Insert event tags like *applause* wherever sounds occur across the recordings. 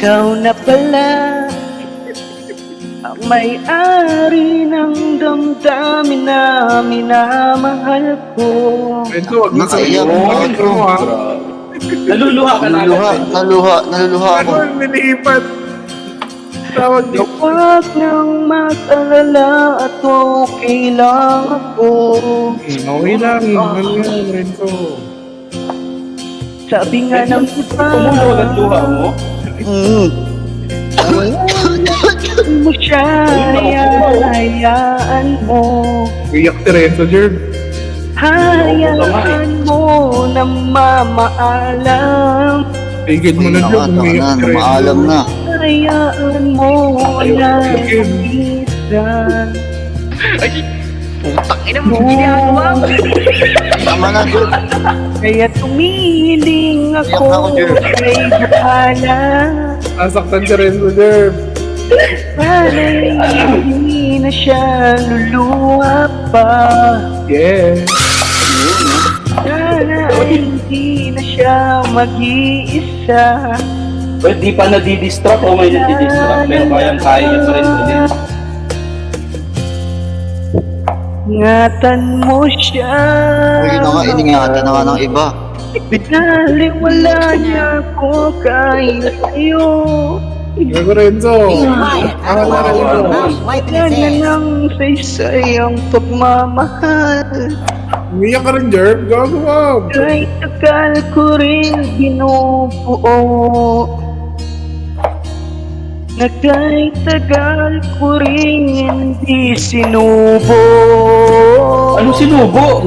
Ikaw na pala ang may-ari ng damdamin na minamahal ko. Ito, wag na gago. mo ha. *laughs* Naluluha ka na Naluluha, agad. naluluha, naluluha ako. Ano, nilipat. Tawag niyo. Huwag nang mag-alala at okay lang ako. Okay lang. Ano yan, Renzo? Sabi nga ng iba, Tumulo ng luha mo. Mm. Hindi mo siya hayaan mo. Iyak si Renzo, Jerv. Hayaan mo na mamaalam. Tigil mo na, Jerv. Umiyak na, si Renzo. maalam na. Hayaan mo na minsan. Putang ina mo, ginagawa mo. Tama na, Jun. Kaya tumiling Iyak na ako, ako Jer. kay Bukala. Nasaktan si Renzo, Jerv. Sana'y hindi na siya luluha pa. Yeah. Sana hindi na siya mag-iisa. Well, di pa nadidistract o may nadidistract. Pero kayang kaya niya pa rin Ingatan mo siya. Uy, na nga, iningatan na nga ng iba. Binaliwala niya ako kahit sa'yo. Gago, Renzo. Ako na, Renzo. Wala na lang saysay ang pagmamahal. Umiyak ka rin, Jerv. Gago, wow. Kahit tagal ko rin binubuo Na kahit tagal ko rin hindi sinubo Ano sinubo?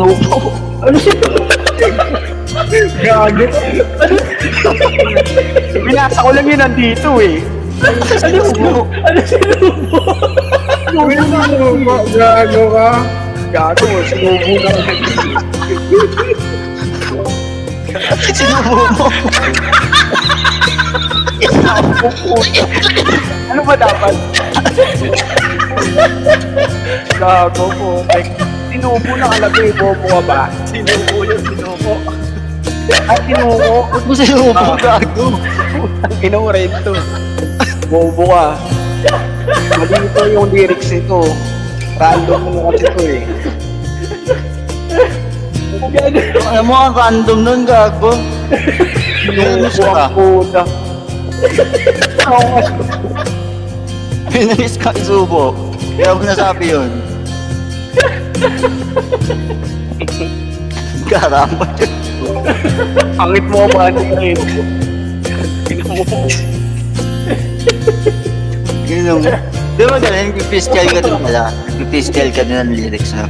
Ano sinubo? Gago. Binasa ko lang yun nandito eh Ano sinubo? Ano sinubo? Gago, gago ka. Gago, sinubo na Sinubo mo. Ano ba dapat? Gago po Sinubo nakalagay, bobo ka ba? Sinubo yun, sinubo At sinubo Ba't mo sinubo, gago? Ang kinuwento. Bobo ka. Mali ito yung lyrics nito. Random mo kasi ito eh. Alam mo, ang random nun, gago. Ka. ang puta. Pinanis ka, isubo. Kaya mo nasabi yun. Karamba. Angit mo ba ano yun? Ganun. Di ba ganun, nagpipiskal ka din pala. Nagpipiskal ka din ng lyrics ha.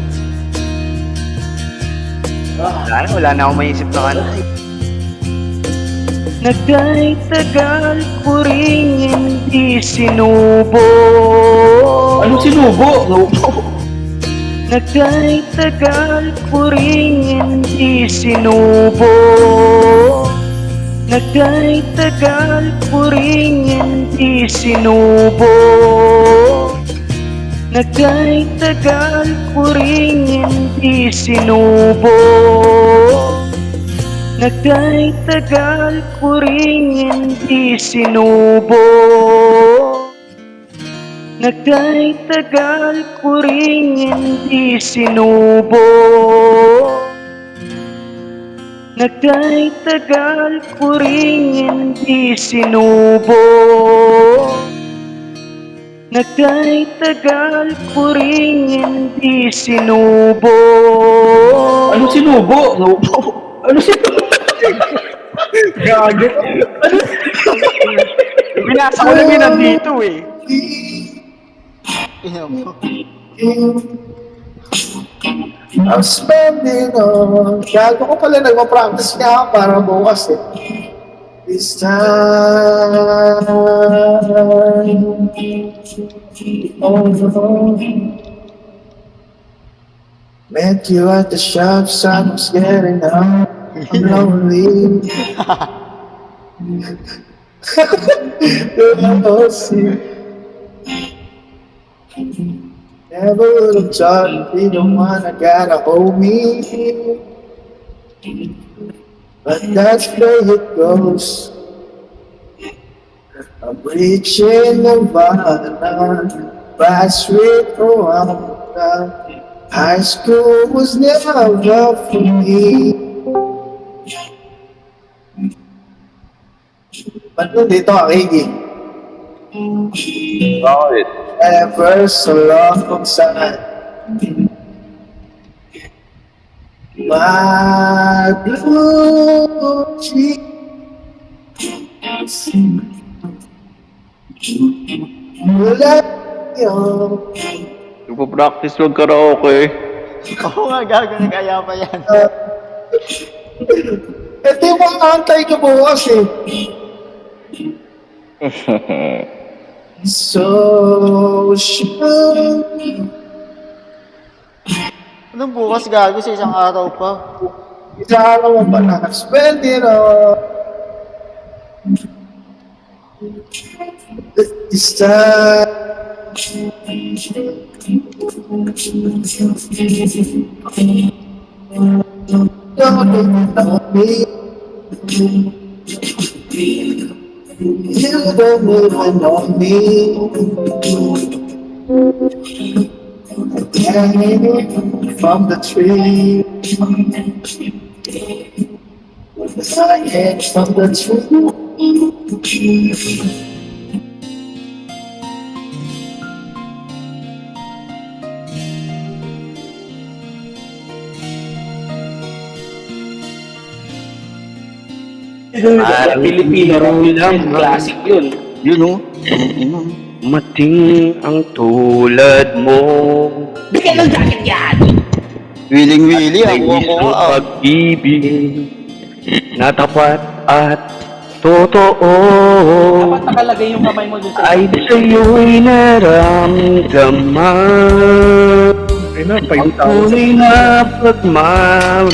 Wala na, wala na akong maisip na kanta. Nagkay tagal ko rin hindi sinubo. Ano sinubo? Nagkay tagal ko rin hindi sinubo. Nagkay tagal ko rin hindi sinubo. Nagkay tagal ko rin hindi sinubo Nagkay tagal ko rin hindi sinubo Nagkay tagal ko rin hindi sinubo Nagkay tagal ko rin hindi sinubo Nagkay tagal ko rin hindi sinubo Ano sinubo? Ano sinubo? Gago. Binasa ko lang yun nandito eh Ina mo. I'm spending on Gago ko pala nagpa-practice ako para bukas eh. This time Oh no Met you at the shop, son was getting out lonely Oh, see Never would have thought you'd be the one I gotta hold me. But that's way it goes. I'm reaching Nirvana, fast with Rwanda. High school was never for me. Ba't nandito ka, Iggy? Bakit? Ever so long. My blue cheeks. Wala yun. Nagpo-practice mag karaoke. Oo nga, gago na kaya pa yan. Ito yung mga antay ko bukas eh. So *laughs* sure. Anong bukas gago sa isang araw pa? Isang mo ba na spend it all? This time. Don't. You don't know me. Hanging from the tree. Hanging from the tree. Ah, Pilipino rock yun. Classic yun. Yun oh. Ino. Mating ang tulad mo Bigyan ng jacket yan! Willing Willy, ako ako Isang ah. pag-ibig Na tapat at totoo Dapat nakalagay yung kamay mo dun sa... Ay sa'yo'y naramdaman Na, Ang 5,000. tunay na pagmamahal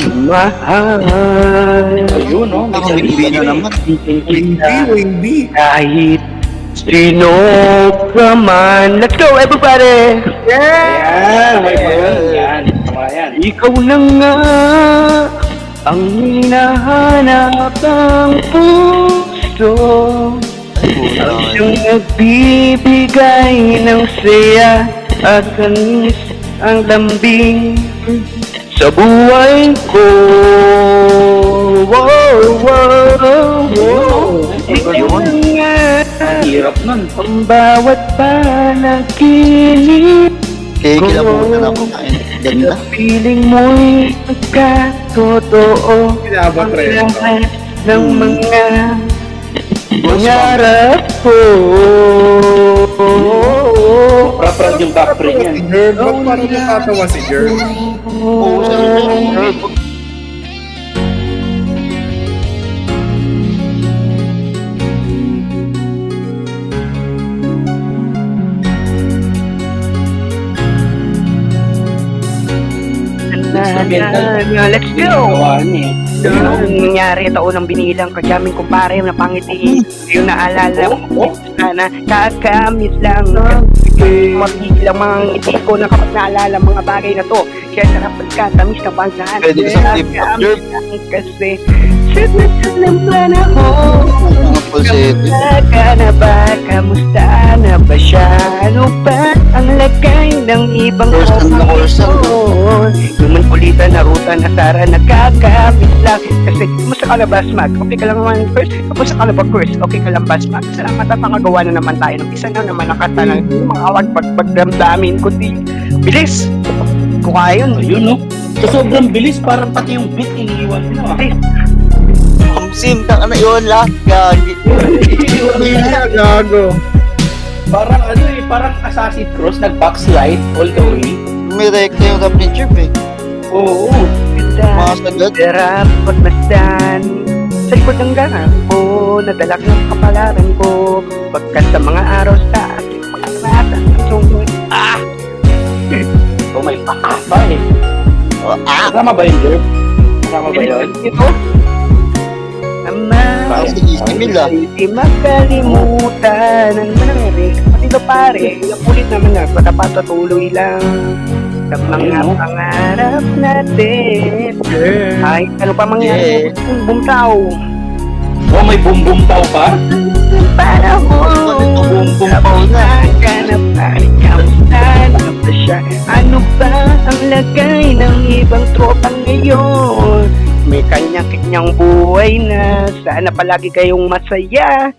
Ayun, no? May sarili ka naman. Windy, windy. Kahit sino ka man Let's go everybody! Yan, may pa yun. Yan, tama yan. Ikaw na nga ang hinahanap ng puso Ang siyang nagbibigay ng saya at kanis ang lambing sa buhay ko Wow, wow, wow Ikaw na nga Ang hirap nun. ang bawat panaginip Kaya kilabutan ako. Ay, Ganda. Feeling mo'y nagkatotoo Pinabot Ang rin. lahat ng mga pangarap ko Proud yung back print yan. Si Jerv, ba't parang nakatawa si Jerv? Oo, sir. Na, na, na, Let's go! Niya. Ano nangyari taon ng binilang kadyaming kumpare na pangiti Yung naalala mo sana kakamiss lang Mapigil ang mga ngiti ko na kapag naalala mga bagay na to. Kaya sarap pagkatamis na pansahan. Pwede isang lang kasi Sad na sad ng panahon. Kamusta ka na ba? Kamusta na ba siya? Ano ba ang lagay ng ibang kapatid? Yung kulitan na ruta na Sara nagkakamit lang Kasi kumusta ka na Basmag? Okay ka lang naman first Kumusta ka na ba first? Okay ka lang Basmag? Salamat at nakagawa na naman tayo ng isa na naman nakata ng mga awag pagpagdamdamin kundi bilis! Yun, Ayun, no? So, sobrang bilis, parang pati yung beat iniiwan mo na. Kamsim, taka na yun lahat. Gagi. Gago. Parang ano eh, parang Assassin's Cross, nag-backslide all the way. May rekta yung rap ni Jerv eh. Oo. Mga sagad. Sarap pagmasdan Sa likod ng ganang ko Nadala ng kapalaran ko Pagkat sa mga araw sa aking pagkakarasan Ang sungod Ah! *laughs* Oh my fuck pa eh. Oh, ah! Kasama ba yun, Jerv? Kasama ba yun? Ito Parang Meal ah. Hindi makalimutan Ang nangyari Kapatid o pare Ang kulit naman na Patapatuloy lang Sa mga no? pangarap natin Yeah. Ay, ano pa mangyari Yeah. Bumtaw Oh, may bumbum pao pa? Panahon Bumbum pao na. ka na na ba siya? Ano ba ang lagay ng ibang tropa ngayon? May kanya-kanyang buhay na. Sana palagi kayong masaya